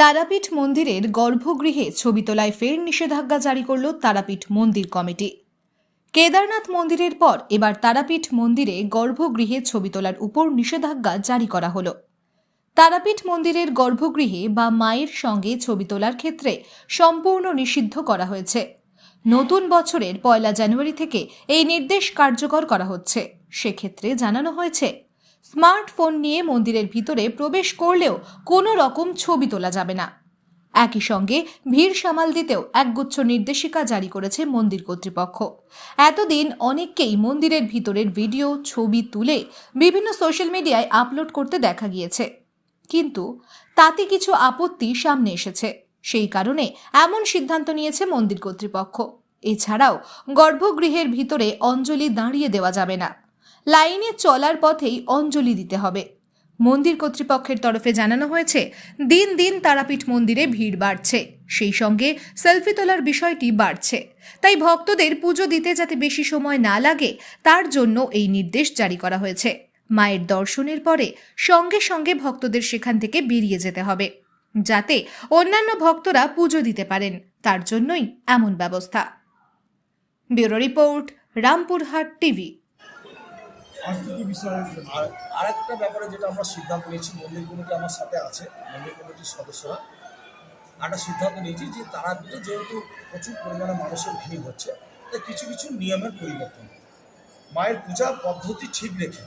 তারাপীঠ মন্দিরের গর্ভগৃহে ছবি তোলায় ফের নিষেধাজ্ঞা জারি করল তারাপীঠ মন্দির কমিটি। কেদারনাথ মন্দিরের পর এবার তারাপীঠ মন্দিরে গর্ভগৃহে ছবি তোলার উপর নিষেধাজ্ঞা জারি করা হলো। তারাপীঠ মন্দিরের গর্ভগৃহে বা মায়ের সঙ্গে ছবি তোলার ক্ষেত্রে সম্পূর্ণ নিষিদ্ধ করা হয়েছে। নতুন বছরের পয়লা জানুয়ারি থেকে এই নির্দেশ কার্যকর করা হচ্ছে। সেক্ষেত্রে জানানো হয়েছে স্মার্টফোন নিয়ে মন্দিরের ভিতরে প্রবেশ করলেও কোনো রকম ছবি তোলা যাবে না। একই সঙ্গে ভিড় সামাল দিতেও একগুচ্ছ নির্দেশিকা জারি করেছে মন্দির কর্তৃপক্ষ। এতদিন অনেককেই মন্দিরের ভিতরের ভিডিও, ছবি তুলে বিভিন্ন সোশ্যাল মিডিয়ায় আপলোড করতে দেখা গিয়েছে। কিন্তু তাতে কিছু আপত্তি সামনে এসেছে। সেই কারণে এমন সিদ্ধান্ত নিয়েছে মন্দির কর্তৃপক্ষ। এছাড়াও গর্ভগৃহের ভিতরে অঞ্জলি দাঁড়িয়ে দেওয়া যাবে না। লাইনে চলার পথেই অঞ্জলি দিতে হবে। মন্দির কর্তৃপক্ষের তরফে জানানো হয়েছে, দিন দিন তারাপীঠ মন্দিরে ভিড় বাড়ছে। সেই সঙ্গে সেলফি তোলার বিষয়টি বাড়ছে। তাই ভক্তদের পুজো দিতে যাতে বেশি সময় না লাগে, তার জন্য এই নির্দেশ জারি করা হয়েছে। মায়ের দর্শনের পরে সঙ্গে সঙ্গে ভক্তদের সেখান থেকে বেরিয়ে যেতে হবে, যাতে অন্যান্য ভক্তরা পুজো দিতে পারেন। তার জন্যই এমন ব্যবস্থা। Bureau report, Rampurhat TV. আর আরেকটা ব্যাপারে যেটা আমরা সিদ্ধান্ত নিয়েছি, মন্দির কমিটি আমার সাথে আছে, মন্দির কমিটির সদস্যরা। একটা সিদ্ধান্ত নিয়েছি যে তারাপীঠে যেহেতু প্রচুর পরিমাণে মানুষের ভিড় হচ্ছে, তাই কিছু কিছু নিয়মের পরিবর্তন। মায়ের পূজা পদ্ধতি ঠিক রেখে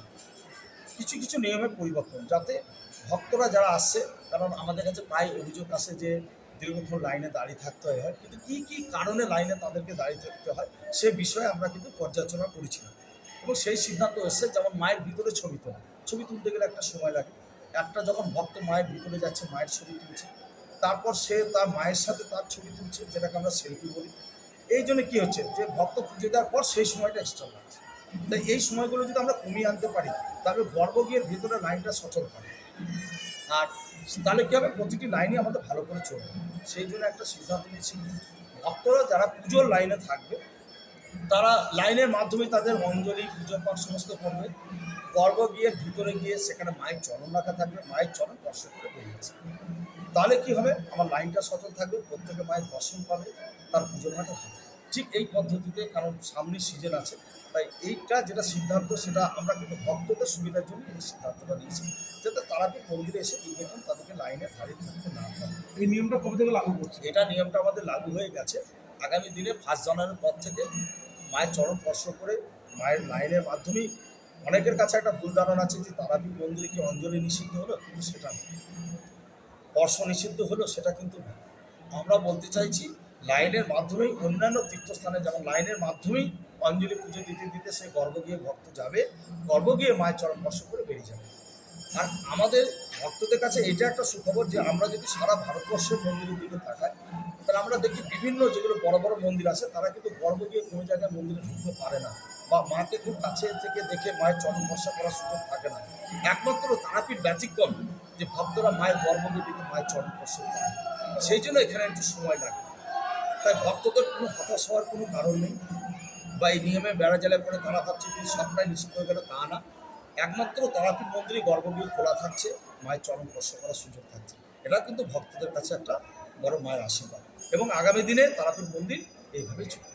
কিছু কিছু নিয়মের পরিবর্তন, যাতে ভক্তরা যারা আসছে, কারণ আমাদের কাছে প্রায় অভিযোগ আসে যে দীর্ঘক্ষণ লাইনে দাঁড়িয়ে থাকতে হয়। কিন্তু কী কী কারণে লাইনে তাদেরকে দাঁড়িয়ে থাকতে হয়, সে বিষয়ে আমরা কিন্তু পর্যালোচনা করেছিলাম। এবং সেই সিদ্ধান্ত এসছে যেমন মায়ের ভিতরে ছবি তোলা। ছবি তুলতে গেলে একটা সময় লাগে। একটা যখন ভক্ত মায়ের ভিতরে যাচ্ছে, মায়ের ছবি তুলছে, তারপর সে তার মায়ের সাথে তার ছবি তুলছে, যেটাকে আমরা সেলফি বলি। এই জন্য কী হচ্ছে যে ভক্ত পুজো দেওয়ার পর সেই সময়টা এক্সট্রা লাগছে। তাই এই সময়গুলো যদি আমরা কমিয়ে আনতে পারি, তাহলে গর্ভগৃহের ভিতরে লাইনটা সচল থাকে আর তাহলে কী হবে? প্রতিটি লাইনে আমাদের ভালো করে চলবে। সেই জন্য একটা সিদ্ধান্ত নিয়েছি। ভক্তরা যারা পুজোর লাইনে থাকবে তারা লাইনের মাধ্যমে তাদের অঞ্জলি পুজো পাঠ সমস্ত করবে। গর্ভ গিয়ে ভিতরে গিয়ে সেখানে মায়ের চরণ রাখা থাকবে মায়ের চরণ স্পর্শ করে বেরিয়ে আসবে। তাহলে কি হবে? আমার লাইনটা সচল থাকবে প্রত্যেকে মায়ের দর্শন পাবে তার পুজো পাঠও হবে। ঠিক এই পদ্ধতিতে কারণ সামনে সিজন আছে তাই এইটা যেটা সিদ্ধান্ত সেটা আমরা কিন্তু ভক্তদের সুবিধার জন্য এই সিদ্ধান্তটা নিয়েছি যাতে তারা কি মন্দিরে এসে দীর্ঘক্ষণ তাদেরকে লাইনে দাঁড়িয়ে থাকতে না হয় এই নিয়মটা কবে থেকে লাগু করছে এটা নিয়মটা আমাদের লাগু হয়ে গেছে। আগামী দিনে ফার্স্ট জানুয়ারির পর থেকে মায়ের চরণ স্পর্শ করে মায়ের লাইনের মাধ্যমেই অনেকের কাছে একটা ভুল ধারণা আছে যে তারাপীঠ মন্দিরে কি অঞ্জলি নিষিদ্ধ হলো? কিন্তু সেটা না। স্পর্শ নিষিদ্ধ হলো সেটা কিন্তু আমরা বলতে চাইছি, লাইনের মাধ্যমেই অন্যান্য তীর্থস্থানে যেমন লাইনের মাধ্যমেই অঞ্জলি পুজো দিতে দিতে সে গর্ভ গিয়ে ভক্ত যাবে গর্ভ গিয়ে মায়ের চরণ স্পর্শ করে বেরিয়ে যাবে। আর আমাদের ভক্তদের কাছে এটা একটা সুখবর যে আমরা যদি সারা ভারতবর্ষের মন্দিরের দিকে তাকাই, তাহলে আমরা দেখি বিভিন্ন যেগুলো বড় বড় মন্দির আছে, তারা কিন্তু গর্ব গিয়ে কোনো জায়গায় মন্দিরে ঢুকতে পারে না বা মাকে খুব কাছে থেকে দেখে মায়ের চরণ ভরসা করার সুযোগ থাকে না। একমাত্র তারাপীঠ ব্যতিক্রম যে ভক্তরা মায়ের গর্ব দেখে মায়ের চরণ ভরসা করে সেই জন্য এখানে একটু সময় লাগে। তাই ভক্তদের কোনো হতাশ হওয়ার কোনো কারণ নেই। বা এই নিয়মে বেড়া জেলায় পরে তারা ভাবছে সবটাই নিষিদ্ধ হয়ে গেলে, তা না। একমাত্র তারাপীঠ মন্দিরে গর্ভগৃহ খোলা থাকছে, মায়ের চরণ স্পর্শ করার সুযোগ থাকছে। এটা কিন্তু ভক্তদের কাছে একটা বড় মায়ের আশীর্বাদ। এবং আগামী দিনে তারাপীঠ মন্দির এইভাবেই চলবে।